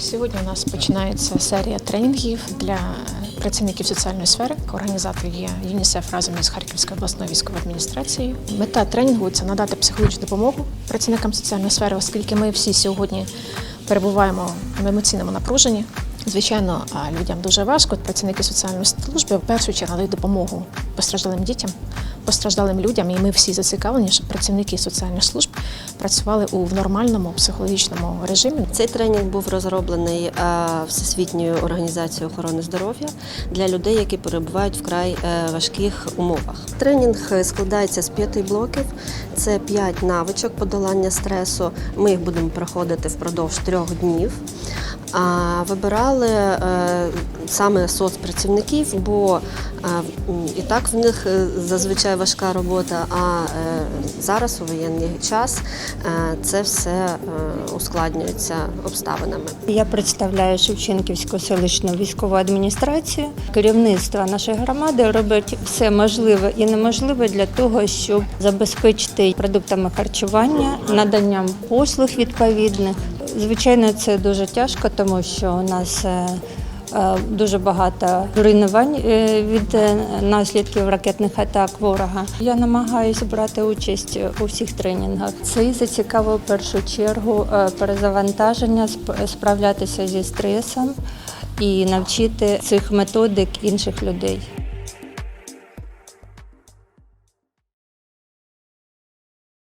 Сьогодні у нас починається серія тренінгів для працівників соціальної сфери. Організатор є ЮНІСЕФ разом із Харківською обласною військовою адміністрацією. Мета тренінгу це надати психологічну допомогу працівникам соціальної сфери, оскільки ми всі сьогодні перебуваємо в емоційному напруженні. Звичайно, людям дуже важко. Працівники соціальної служби в першу чергу надають допомогу постраждалим дітям, постраждалим людям. І ми всі зацікавлені, щоб працівники соціальних служб працювали у нормальному психологічному режимі. Цей тренінг був розроблений е, Всесвітньою організацією охорони здоров'я для людей, які перебувають в край е, важких умовах. Тренінг е, складається з п'яти блоків. Це п'ять навичок подолання стресу. Ми їх будемо проходити впродовж трьох днів. А вибирали саме соцпрацівників, бо е, і так в них е, зазвичай важка робота. А е, зараз у воєнний час це все ускладнюється обставинами. Я представляю Шевченківську селищну військову адміністрацію. Керівництво нашої громади робить все можливе і неможливе для того, щоб забезпечити продуктами харчування, наданням послуг відповідних. Звичайно, це дуже тяжко, тому що у нас дуже багато руйнувань е, від е, наслідків ракетних атак ворога. Я намагаюся брати участь у всіх тренінгах. Це і зацікавив в першу чергу е, перезавантаження, сп- справлятися зі стресом і навчити цих методик інших людей.